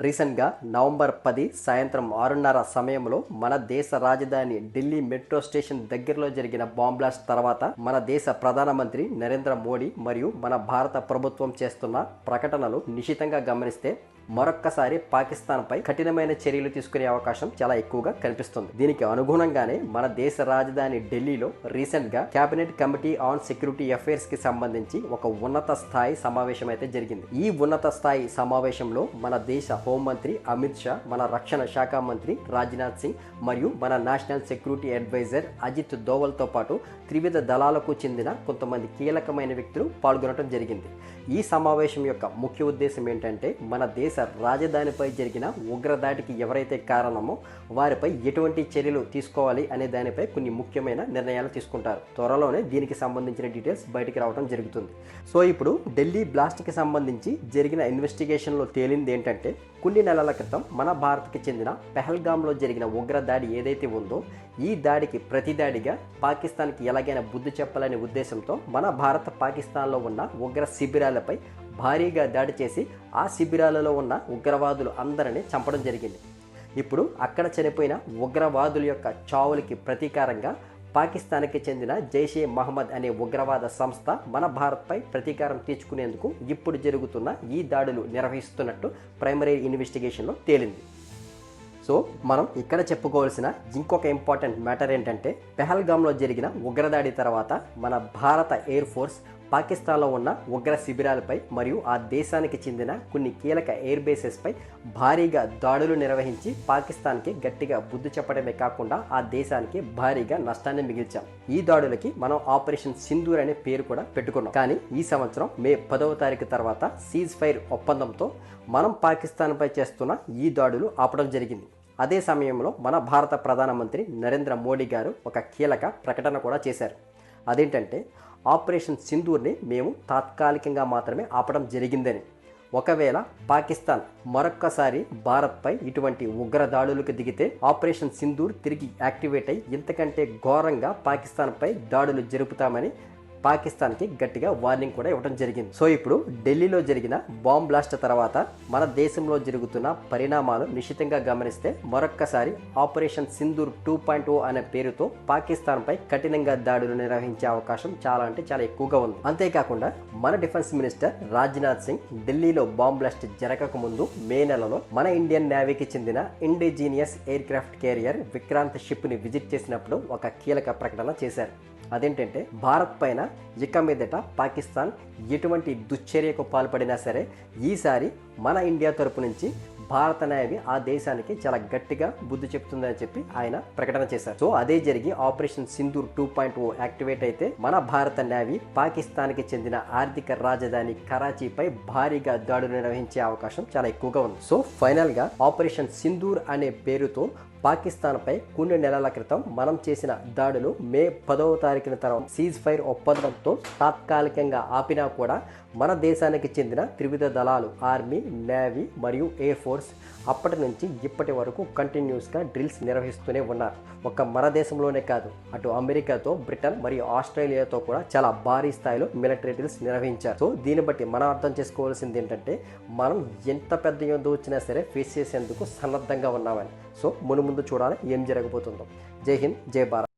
రీసెంట్గా నవంబర్ పది సాయంత్రం ఆరున్నర సమయంలో మన దేశ రాజధాని ఢిల్లీ మెట్రో స్టేషన్ దగ్గరలో జరిగిన బాంబ్ బ్లాస్ట్ తర్వాత మన దేశ ప్రధానమంత్రి నరేంద్ర మోడీ మరియు మన భారత ప్రభుత్వం చేస్తున్న ప్రకటనలు నిశితంగా గమనిస్తే మరొక్కసారి పాకిస్తాన్పై కఠినమైన చర్యలు తీసుకునే అవకాశం చాలా ఎక్కువగా కనిపిస్తుంది. దీనికి అనుగుణంగానే మన దేశ రాజధాని ఢిల్లీలో రీసెంట్గా కేబినెట్ కమిటీ ఆన్ సెక్యూరిటీ అఫైర్స్కి సంబంధించి ఒక ఉన్నత స్థాయి సమావేశం అయితే జరిగింది. ఈ ఉన్నత స్థాయి సమావేశంలో మన దేశ హోంమంత్రి అమిత్ షా మన రక్షణ శాఖ మంత్రి రాజ్నాథ్ సింగ్ మరియు మన నేషనల్ సెక్యూరిటీ అడ్వైజర్ అజిత్ దోవల్తో పాటు త్రివిధ దళాలకు చెందిన కొంతమంది కీలకమైన వ్యక్తులు పాల్గొనడం జరిగింది. ఈ సమావేశం యొక్క ముఖ్య ఉద్దేశం ఏంటంటే మన దేశ రాజధానిపై జరిగిన ఉగ్రదాడికి ఎవరైతే కారణమో వారిపై ఎటువంటి చర్యలు తీసుకోవాలి అనే దానిపై కొన్ని ముఖ్యమైన నిర్ణయాలు తీసుకుంటారు. త్వరలోనే దీనికి సంబంధించిన డీటెయిల్స్ బయటికి రావడం జరుగుతుంది. సో ఇప్పుడు ఢిల్లీ బ్లాస్ట్కి సంబంధించి జరిగిన ఇన్వెస్టిగేషన్లో తేలింది ఏంటంటే కొన్ని నెలల క్రితం మన భారత్కి చెందిన పెహల్గామ్లో జరిగిన ఉగ్రదాడి ఏదైతే ఉందో ఈ దాడికి ప్రతి దాడిగా పాకిస్తాన్కి ఎలాగైనా బుద్ధి చెప్పాలనే ఉద్దేశంతో మన భారత్ పాకిస్తాన్లో ఉన్న ఉగ్ర శిబిరాలపై భారీగా దాడి చేసి ఆ శిబిరాలలో ఉన్న ఉగ్రవాదులు అందరినీ చంపడం జరిగింది. ఇప్పుడు అక్కడ చనిపోయిన ఉగ్రవాదుల యొక్క చావులకి ప్రతీకారంగా పాకిస్తాన్కి చెందిన జైషే మహమ్మద్ అనే ఉగ్రవాద సంస్థ మన భారత్పై ప్రతీకారం తీర్చుకునేందుకు ఇప్పుడు జరుగుతున్న ఈ దాడులు నిర్వహిస్తున్నట్టు ప్రైమరీ ఇన్వెస్టిగేషన్లో తేలింది. సో మనం ఇక్కడ చెప్పుకోవాల్సిన ఇంకొక ఇంపార్టెంట్ మ్యాటర్ ఏంటంటే పెహల్గాంలో జరిగిన ఉగ్రదాడి తర్వాత మన భారత ఎయిర్ ఫోర్స్ పాకిస్తాన్లో ఉన్న ఉగ్ర శిబిరాలపై మరియు ఆ దేశానికి చెందిన కొన్ని కీలక ఎయిర్ బేసెస్పై భారీగా దాడులు నిర్వహించి పాకిస్తాన్కి గట్టిగా బుద్ధి చెప్పడమే కాకుండా ఆ దేశానికి భారీగా నష్టాన్ని మిగిల్చాం. ఈ దాడులకి మనం ఆపరేషన్ సింధూర్ అనే పేరు కూడా పెట్టుకున్నాం. కానీ ఈ సంవత్సరం మే పదవ తారీఖు తర్వాత సీజ్ ఫైర్ ఒప్పందంతో మనం పాకిస్తాన్పై చేస్తున్న ఈ దాడులు ఆపడం జరిగింది. అదే సమయంలో మన భారత ప్రధానమంత్రి నరేంద్ర మోడీ గారు ఒక కీలక ప్రకటన కూడా చేశారు. అదేంటంటే ఆపరేషన్ సింధూర్ని మేము తాత్కాలికంగా మాత్రమే ఆపడం జరిగిందని. ఒకవేళ పాకిస్తాన్ మరొక్కసారి భారత్పై ఇటువంటి ఉగ్ర దాడులకు దిగితే ఆపరేషన్ సింధూర్ తిరిగి యాక్టివేట్ అయి ఇంతకంటే ఘోరంగా పాకిస్తాన్పై దాడులు జరుపుతామని పాకిస్తాన్కి గట్టిగా వార్నింగ్ కూడా ఇవ్వడం జరిగింది. సో ఇప్పుడు ఢిల్లీలో జరిగిన బాంబ్ బ్లాస్ట్ తర్వాత మన దేశంలో జరుగుతున్న పరిణామాలు నిశ్చితంగా గమనిస్తే మరొక్కసారి operation Sindoor two point O అనే పేరుతో పాకిస్తాన్పై కఠినంగా దాడులు నిర్వహించే అవకాశం చాలా అంటే చాలా ఎక్కువగా ఉంది. అంతేకాకుండా మన డిఫెన్స్ మినిస్టర్ రాజ్నాథ్ సింగ్ ఢిల్లీలో బాంబ్ బ్లాస్ట్ జరగక ముందు మే నెలలో మన ఇండియన్ నేవీకి చెందిన indigenous aircraft carrier Vikrant షిప్ని విజిట్ చేసినప్పుడు ఒక కీలక ప్రకటన చేశారు. అదేంటంటే భారత్ పైన ఇక మీదట పాకిస్తాన్ ఎటువంటి దుశ్చర్యకు పాల్పడినా సరే ఈసారి మన ఇండియా తరపు నుంచి భారత నేవీ ఆ దేశానికి చాలా గట్టిగా బుద్ధి చెప్తుందని చెప్పి ఆయన ప్రకటన చేశారు. సో అదే జరిగి operation Sindoor two point O activate అయితే మన భారత నేవీ పాకిస్తాన్కి చెందిన ఆర్థిక రాజధాని కరాచీపై భారీగా దాడులు నిర్వహించే అవకాశం చాలా ఎక్కువగా ఉంది. సో ఫైనల్గా ఆపరేషన్ సింధూర్ అనే పేరుతో పాకిస్తాన్పై కొన్ని నెలల క్రితం మనం చేసిన దాడులు మే పదవ తారీఖున తరం సీజ్ ఫైర్ ఒప్పందంతో తాత్కాలికంగా ఆపినా కూడా మన దేశానికి చెందిన త్రివిధ దళాలు ఆర్మీ నేవీ మరియు ఎయిర్ ఫోర్స్ అప్పటి నుంచి ఇప్పటి వరకు కంటిన్యూస్గా డ్రిల్స్ నిర్వహిస్తూనే ఉన్నారు. ఒక మన దేశంలోనే కాదు అటు అమెరికాతో బ్రిటన్ మరియు ఆస్ట్రేలియాతో కూడా చాలా భారీ స్థాయిలో మిలిటరీ డ్రిల్స్ నిర్వహించారు. సో దీన్ని బట్టి మనం అర్థం చేసుకోవాల్సింది ఏంటంటే మనం ఎంత పెద్ద యుద్ధం వచ్చినా సరే ఫేస్ చేసేందుకు సన్నద్ధంగా ఉన్నామని. సో మును ముందు చూడాలి ఏం జరగబోతుందో. జై హింద్ జై భారత్.